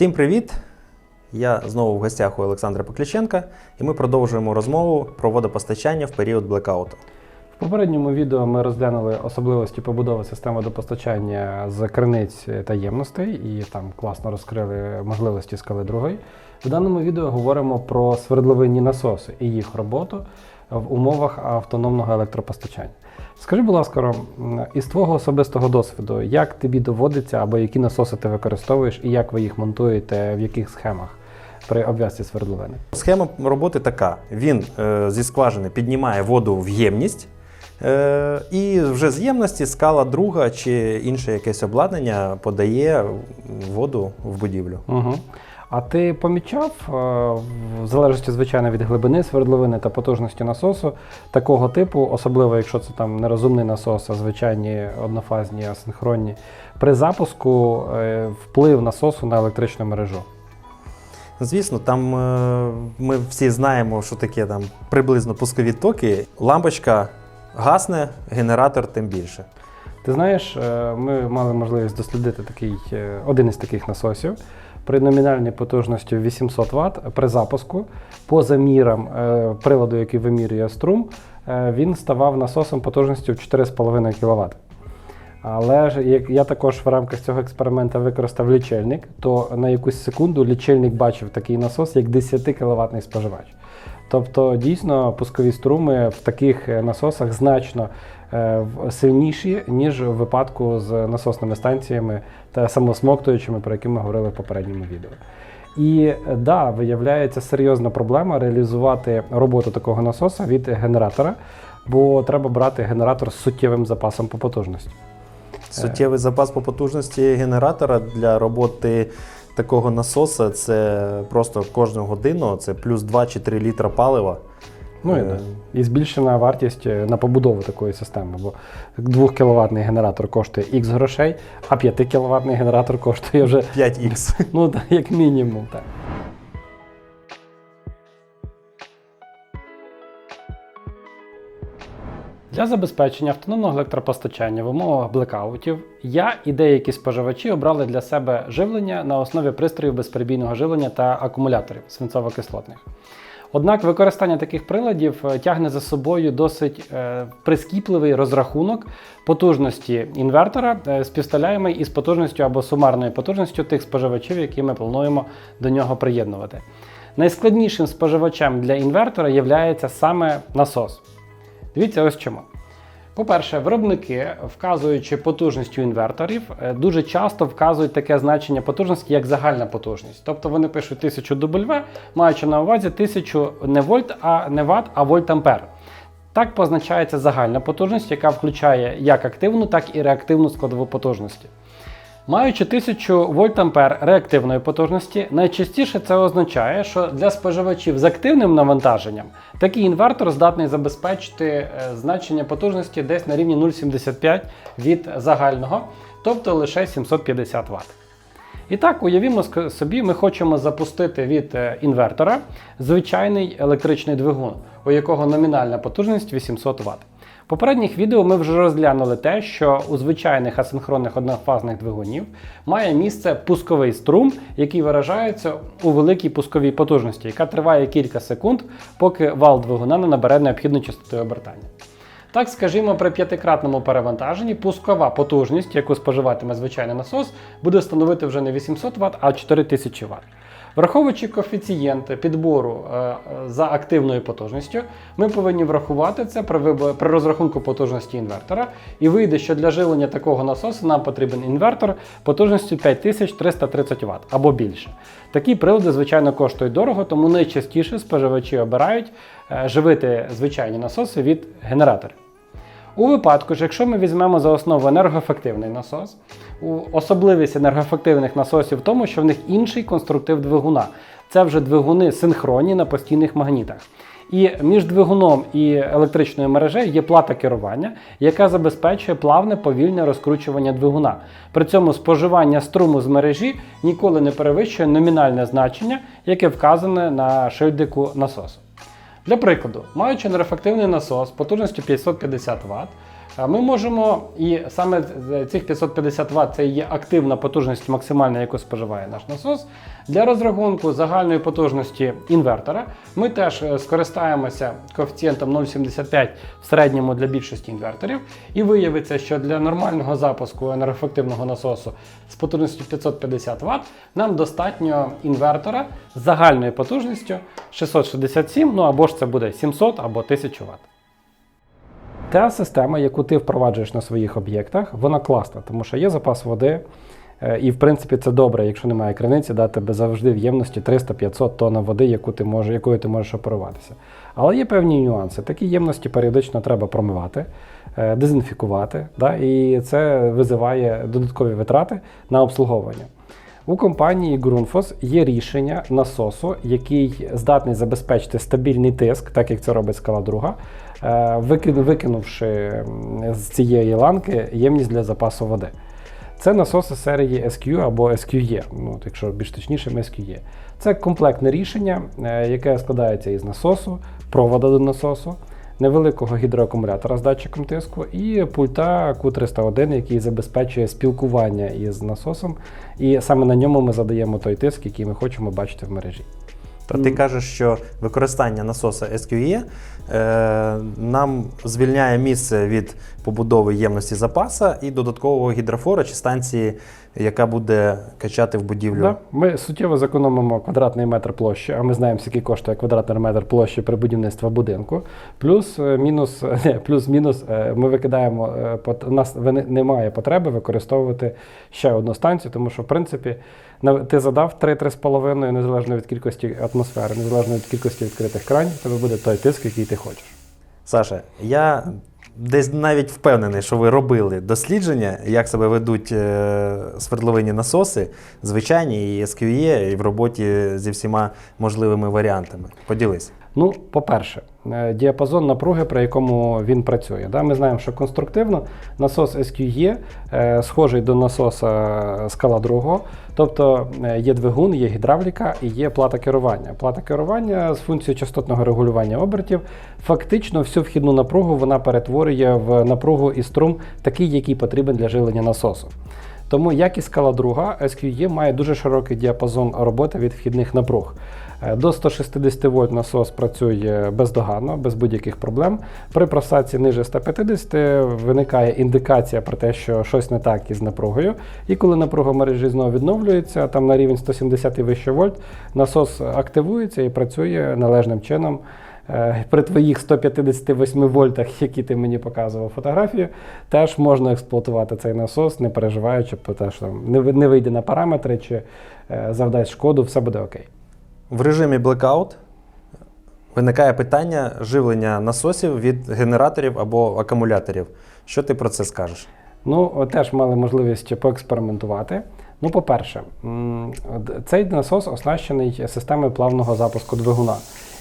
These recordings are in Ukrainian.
Всім привіт! Я знову в гостях у Олександра Покліченка, і ми продовжуємо розмову про водопостачання в період блекауту. В попередньому відео ми розглянули особливості побудови системи водопостачання з криниць та ємностей і там класно розкрили можливості скали другої. В даному відео говоримо про свердловинні насоси і їх роботу в умовах автономного електропостачання. Скажи, будь ласка, Ром, із твого особистого досвіду, як тобі доводиться або які насоси ти використовуєш і як ви їх монтуєте, в яких схемах при обв'язці свердловини? Схема роботи така: він е, зі скважини піднімає воду в ємність, е, і вже з ємності скала друга чи інше якесь обладнання подає воду в будівлю. Угу. А ти помічав, е, в залежності, звичайно, від глибини свердловини та потужності насосу, такого типу, особливо якщо це там не розумний насос, а звичайні однофазні, асинхронні, при запуску е, вплив насосу на електричну мережу? Звісно, там е, ми всі знаємо, що таке там приблизно пускові токи. Лампочка гасне, генератор тим більше. Ти знаєш, ми мали можливість дослідити такий, один із таких насосів при номінальній потужності 800 Вт при запуску по замірам е, приладу, який вимірює струм, е, він ставав насосом потужністю 4,5 кВт. Але ж як я також в рамках цього експерименту використав лічильник, то на якусь секунду лічильник бачив такий насос, як 10 кВт споживач. Тобто, дійсно, пускові струми в таких е, насосах значно сильніші, ніж в випадку з насосними станціями та самосмоктуючими, про які ми говорили в попередньому відео. І е, да, виявляється серйозна проблема реалізувати роботу такого насоса від генератора, бо треба брати генератор з суттєвим запасом по потужності. Суттєвий запас по потужності генератора для роботи такого насоса це просто кожну годину, це плюс 2 чи 3 літра палива. Ну і, Е, і збільшена вартість е, на побудову такої системи, бо 2 кВт генератор коштує X грошей, а 5 кВт генератор коштує вже 5х. ну, та, як мінімум. Так. Для забезпечення автономного електропостачання в умовах блекаутів я і деякі споживачі обрали для себе живлення на основі пристроїв безперебійного живлення та акумуляторів свинцово-кислотних. Однак використання таких приладів е, тягне за собою досить е, прискіпливий розрахунок потужності інвертора, е, співставляємий із потужністю або сумарною потужністю тих споживачів, які ми плануємо до нього приєднувати. Найскладнішим споживачем для інвертора є саме насос. Дивіться ось чому. По-перше, виробники, вказуючи потужністю інверторів, е, дуже часто вказують таке значення потужності, як загальна потужність. Тобто вони пишуть 1000 W, маючи на увазі 1000 не вольт, а не ватт, а вольт ампер. Так позначається загальна потужність, яка включає як активну, так і реактивну складову потужності. Маючи 1000 вольт-ампер реактивної потужності, найчастіше це означає, що для споживачів з активним навантаженням такий інвертор здатний забезпечити е, значення потужності десь на рівні 0,75 від загального, тобто лише 750 Вт. І так, уявімо собі, ми хочемо запустити від е, інвертора звичайний електричний двигун, у якого номінальна потужність 800 Вт. Попередніх відео ми вже розглянули те, що у звичайних асинхронних однофазних двигунів має місце пусковий струм, який виражається у великій пусковій потужності, яка триває кілька секунд, поки вал двигуна не набере необхідну частоту обертання. Так, скажімо, при п'ятикратному перевантаженні пускова потужність, яку споживатиме звичайний насос, буде становити вже не 800 Вт, а 4000 Вт. Враховуючи коефіцієнти підбору е, за активною потужністю, ми повинні врахувати це при, розрахунку потужності інвертора. І вийде, що для живлення такого насосу нам потрібен інвертор потужністю 5330 Вт або більше. Такі прилади, звичайно, коштують дорого, тому найчастіше споживачі обирають е, живити звичайні насоси від генераторів. У випадку ж, якщо ми візьмемо за основу енергоефективний насос, особливість енергоефективних насосів в тому, що в них інший конструктив двигуна. Це вже двигуни синхронні на постійних магнітах. І між двигуном і електричною мережею є плата керування, яка забезпечує плавне повільне розкручування двигуна. При цьому споживання струму з мережі ніколи не перевищує номінальне значення, яке вказане на шильдику насосу. Для прикладу, маючи енергоефективний насос потужністю 550 Вт, Ми можемо, і саме цих 550 Вт це є активна потужність максимальна, яку споживає наш насос. Для розрахунку загальної потужності інвертора ми теж е, скористаємося коефіцієнтом 0,75 в середньому для більшості інверторів. І виявиться, що для нормального запуску енергоефективного насосу з потужністю 550 Вт нам достатньо інвертора з загальною потужністю 667, ну або ж це буде 700 або 1000 Вт. Та система, яку ти впроваджуєш на своїх об'єктах, вона класна, тому що є запас води. е, І, в принципі, це добре, якщо немає криниці, дати тебе завжди в ємності 300-500 тонн води, яку ти може, якою ти можеш оперуватися. Але є певні нюанси. Такі ємності періодично треба промивати, е, дезінфікувати, да? і це визиває додаткові витрати на обслуговування. У компанії Grundfos є рішення насосу, який здатний забезпечити стабільний тиск, так як це робить скала друга, викинувши з цієї ланки ємність для запасу води. Це насоси серії SQ або SQE, ну, якщо більш точніше, SQE. Це комплектне рішення, е, яке складається із насосу, провода до насосу, невеликого гідроакумулятора з датчиком тиску і пульта Q301, який забезпечує спілкування із насосом. І саме на ньому ми задаємо той тиск, який ми хочемо бачити в мережі. То ти кажеш, що використання насоса SQE е, нам звільняє місце від побудови ємності запаса і додаткового гідрофора чи станції, яка буде качати в будівлю. Да, ми суттєво зекономимо квадратний метр площі, а ми знаємо, скільки коштує квадратний метр площі при будівництві будинку. Плюс е, мінус, плюс-мінус, е, ми викидаємо е, у нас немає потреби використовувати ще одну станцію, тому що в принципі ти задав 3-3,5 незалежно від кількості атмосфери, незалежно від кількості відкритих кранів, тебе буде той тиск, який ти хочеш. Саша, я десь навіть впевнений, що ви робили дослідження, як себе ведуть е, свердловинні насоси, звичайні і SQE, і в роботі зі всіма можливими варіантами. Поділись. Ну, по-перше, е, діапазон напруги, при якому він працює. Да? Ми знаємо, що конструктивно насос SQE е, схожий до насоса скала другого. Тобто е, є двигун, є гідравліка і є плата керування. Плата керування з функцією частотного регулювання обертів. Фактично, всю вхідну напругу вона перетворює в напругу і струм, такий, який потрібен для живлення насосу. Тому, як і скала друга, SQE має дуже широкий діапазон роботи від вхідних напруг. Е, До 160 вольт насос працює бездоганно, без будь-яких проблем. При просадці ниже 150 виникає індикація про те, що щось не так із напругою. І коли напруга мережі знову відновлюється, там на рівень 170 і вище вольт, насос активується і працює належним чином. Е, При твоїх 158 вольтах, які ти мені показував фотографію, теж можна експлуатувати цей насос, не переживаючи про те, що не ви- не вийде на параметри чи е, завдасть шкоду, все буде окей. В режимі Blackout виникає питання живлення насосів від генераторів або акумуляторів. Що ти про це скажеш? Ну, теж мали можливість поекспериментувати. Ну, по-перше, цей насос оснащений системою плавного запуску двигуна.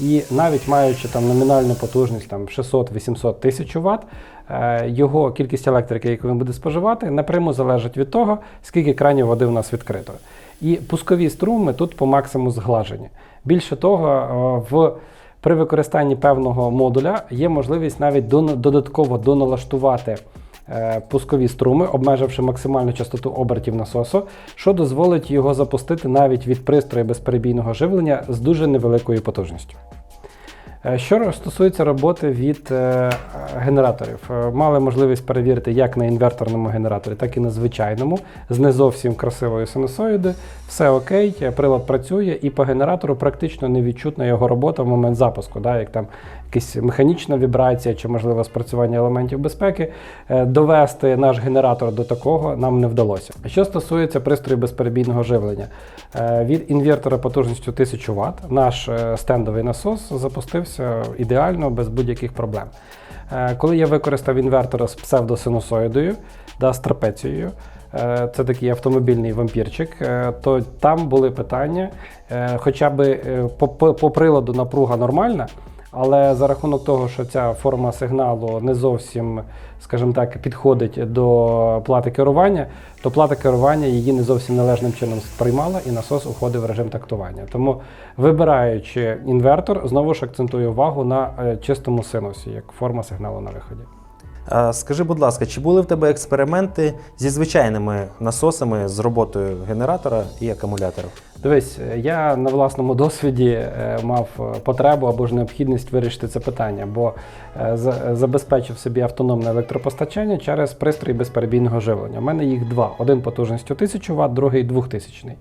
І навіть маючи там номінальну потужність там 600-800 тисяч Вт, е, його кількість електрики, яку він буде споживати, напряму залежить від того, скільки кранів води у нас відкрито. І пускові струми тут по максимуму зглажені. Більше того, е, в при використанні певного модуля є можливість навіть додатково доналаштувати пускові струми, обмеживши максимальну частоту обертів насосу, що дозволить його запустити навіть від пристрою безперебійного живлення з дуже невеликою потужністю. Е, Що стосується роботи від е, генераторів, Е, мали можливість перевірити як на інверторному генераторі, так і на звичайному, з не зовсім красивою синусоїдою. Все окей, прилад працює, і по генератору практично не відчутна його робота в момент запуску, да, як там якась механічна вібрація чи можливо спрацювання елементів безпеки. Довести наш генератор до такого нам не вдалося. Що стосується пристрою безперебійного живлення, від інвертора потужністю 1000 Вт наш стендовий насос запустився ідеально без будь-яких проблем. Е, Коли я використав інвертор з псевдосинусоїдою, да, з трапецією, е, це такий автомобільний вампірчик, е, то там були питання, хоча б е, по, по, по приладу напруга нормальна, але за рахунок того, що ця форма сигналу не зовсім, скажімо так, підходить до плати керування, то плата керування її не зовсім належним чином сприймала і насос уходив в режим тактування. Тому, вибираючи інвертор, знову ж акцентую увагу на е, чистому синусі, як форма сигналу на виході. Скажи, будь ласка, чи були в тебе експерименти зі звичайними насосами з роботою генератора і акумулятора? Дивись, я на власному досвіді е, мав е, потребу або ж необхідність вирішити це питання, бо е, забезпечив собі автономне електропостачання через пристрій безперебійного живлення. У мене їх два: один потужністю 1000 Вт, другий 2000.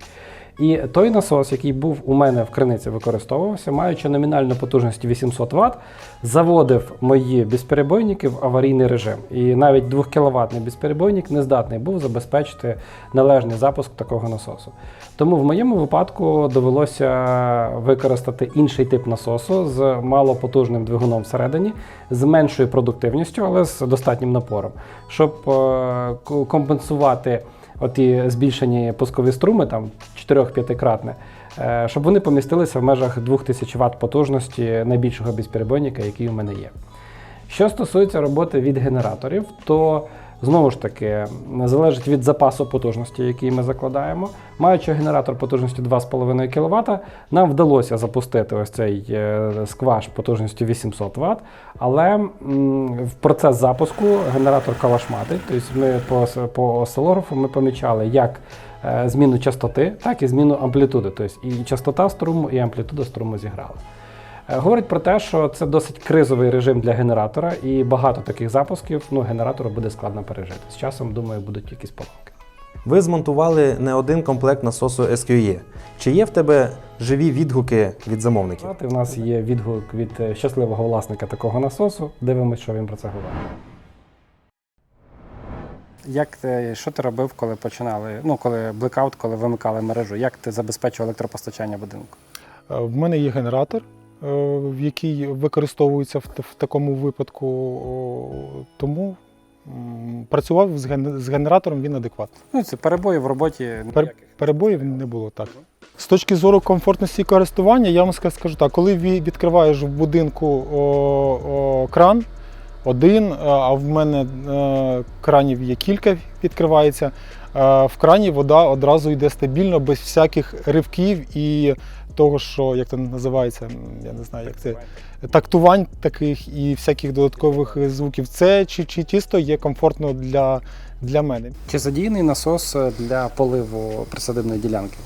І той насос, який був у мене в криниці, використовувався, маючи номінальну потужність 800 Вт, заводив мої безперебойники в аварійний режим. І навіть 2 кВт безперебойник не здатний був забезпечити належний запуск такого насосу. Тому в моєму випадку довелося використати інший тип насосу з малопотужним двигуном всередині, з меншою продуктивністю, але з достатнім напором, щоб е, компенсувати оті збільшені пускові струми, там 4-5 кратне, е, щоб вони помістилися в межах 2000 Вт потужності найбільшого безперебойника, який у мене є. Що стосується роботи від генераторів, то знову ж таки залежить від запасу потужності, який ми закладаємо. Маючи генератор потужністю 2,5 кВт, нам вдалося запустити ось цей е, скваш потужністю 800 Вт, але в процес запуску генератор калашматить. Тобто ми по, по осцилографу ми помічали як е, зміну частоти, так і зміну амплітуди. Тобто і частота струму, і амплітуда струму зіграли. Е, Говорить про те, що це досить кризовий режим для генератора, і багато таких запусків ну, генератору буде складно пережити. З часом, думаю, будуть якісь помилки. Ви змонтували не один комплект насосу SQE. Чи є в тебе живі відгуки від замовників? В нас є відгук від е, щасливого власника такого насосу. Дивимось, що він про це говорить. Як ти, що ти робив, коли починали? Ну, коли блекаут, коли вимикали мережу? Як ти забезпечував електропостачання будинку? Е, В мене є генератор, в який використовується в, такому випадку, тому працював з, ген- з генератором він адекватно. Ну, це перебої в роботі Пер, перебоїв не було так. З точки зору комфортності користування, я вам скажу так, коли відкриваєш в будинку о, о, кран один, а- а в мене е, кранів є кілька, відкривається. е, В крані вода одразу йде стабільно, без всяких ривків і того, що як це називається, я не знаю, як це тактувань таких і всяких додаткових звуків. Це чи, чи чисто є комфортно для, для мене. Чи задіяний насос для поливу присадибної ділянки?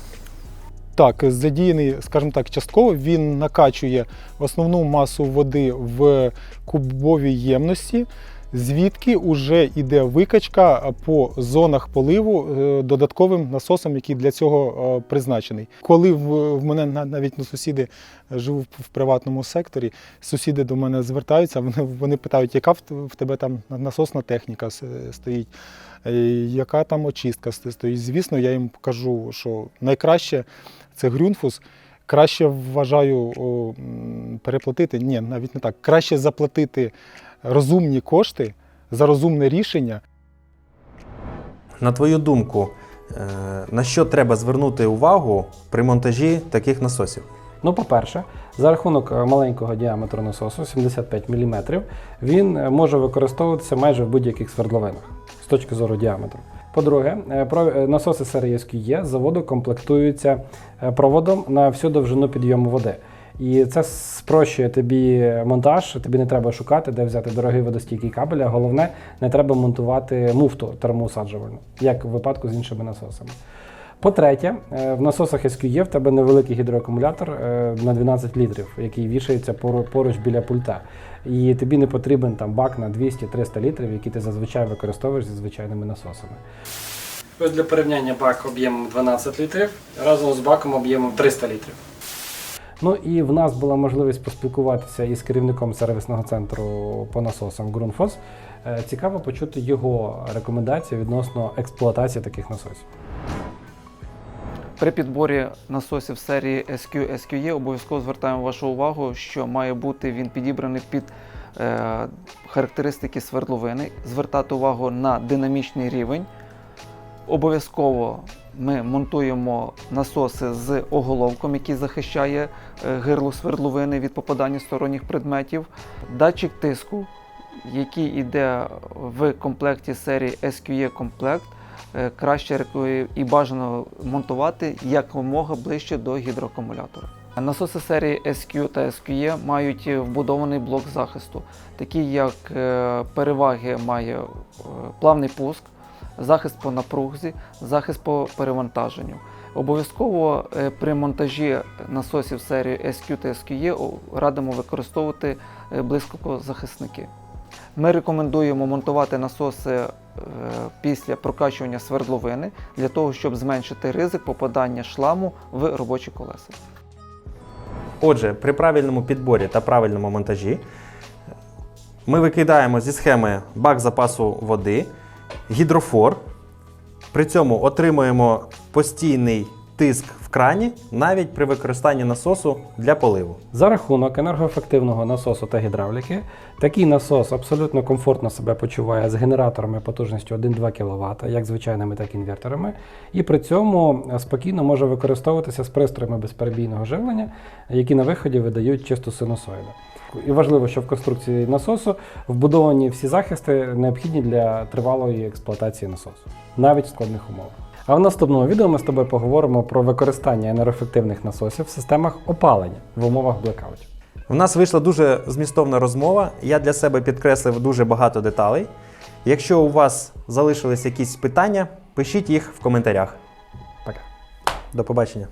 Так, задіяний, скажімо так, частково він накачує основну масу води в кубовій ємності, звідки вже йде викачка по зонах поливу е, додатковим насосом, який для цього е, призначений. Коли в, мене навіть ну, сусіди е, живу в приватному секторі, сусіди до мене звертаються, вони, питають, яка в тебе там насосна техніка стоїть. е, Яка там очистка стоїть? Звісно, я їм кажу, що найкраще це Грюнфус. Краще вважаю переплатити. Ні, навіть не так. Краще заплатити розумні кошти за розумне рішення. На твою думку, е, на що треба звернути увагу при монтажі таких насосів? Ну, по-перше, за рахунок е, маленького діаметру насосу 75 мм, він е, може використовуватися майже в будь-яких свердловинах з точки зору діаметру. По-друге, про- насоси серії SQE з заводу комплектуються проводом на всю довжину підйому води. І це спрощує тобі монтаж, тобі не треба шукати, де взяти дорогий водостійкий кабель, а головне, не треба монтувати муфту термоусаджувальну, як в випадку з іншими насосами. По-третє, е, в насосах SQE в тебе невеликий гідроакумулятор е, на 12 літрів, який вішається пору- поруч біля пульта. І тобі не потрібен там бак на 200-300 літрів, які ти зазвичай використовуєш зі звичайними насосами. Ось для порівняння бак об'ємом 12 літрів разом з баком об'ємом 300 літрів. Ну і в нас була можливість поспілкуватися із керівником сервісного центру по насосам Grundfos. Е, Цікаво почути його рекомендації відносно експлуатації таких насосів. При підборі насосів серії SQ SQE обов'язково звертаємо вашу увагу, що має бути він підібраний під е, характеристики свердловини, звертати увагу на динамічний рівень. Обов'язково ми монтуємо насоси з оголовком, який захищає е, гирло свердловини від попадання сторонніх предметів. Датчик тиску, який йде в комплекті серії SQE комплект, е, краще і бажано монтувати якомога ближче до гідроакумулятора. Насоси серії SQ та SQE мають вбудований блок захисту, такі як е, переваги має плавний пуск, захист по напрузі, захист по перевантаженню. Обов'язково е, при монтажі насосів серії SQ та SQE радимо використовувати е, блискавкозахисники. Ми рекомендуємо монтувати насоси е, після прокачування свердловини для того, щоб зменшити ризик попадання шламу в робочі колеса. Отже, при правильному підборі та правильному монтажі ми викидаємо зі схеми бак запасу води, гідрофор. При цьому отримуємо постійний тиск в крані навіть при використанні насосу для поливу. За рахунок енергоефективного насосу та гідравліки, такий насос абсолютно комфортно себе почуває з генераторами потужністю 1-2 кВт, як звичайними, так і інверторами, і при цьому е, спокійно може використовуватися з пристроями безперебійного живлення, які на виході видають чисту синусоїду. І важливо, що в конструкції насосу вбудовані всі захисти, необхідні для тривалої експлуатації насосу, навіть в складних умовах. А в наступному відео ми з тобою поговоримо про використання енергоефективних насосів в системах опалення в умовах блекаутів. У нас вийшла дуже змістовна розмова. Я для себе підкреслив дуже багато деталей. Якщо у вас залишились якісь питання, пишіть їх в коментарях. Пока. До побачення.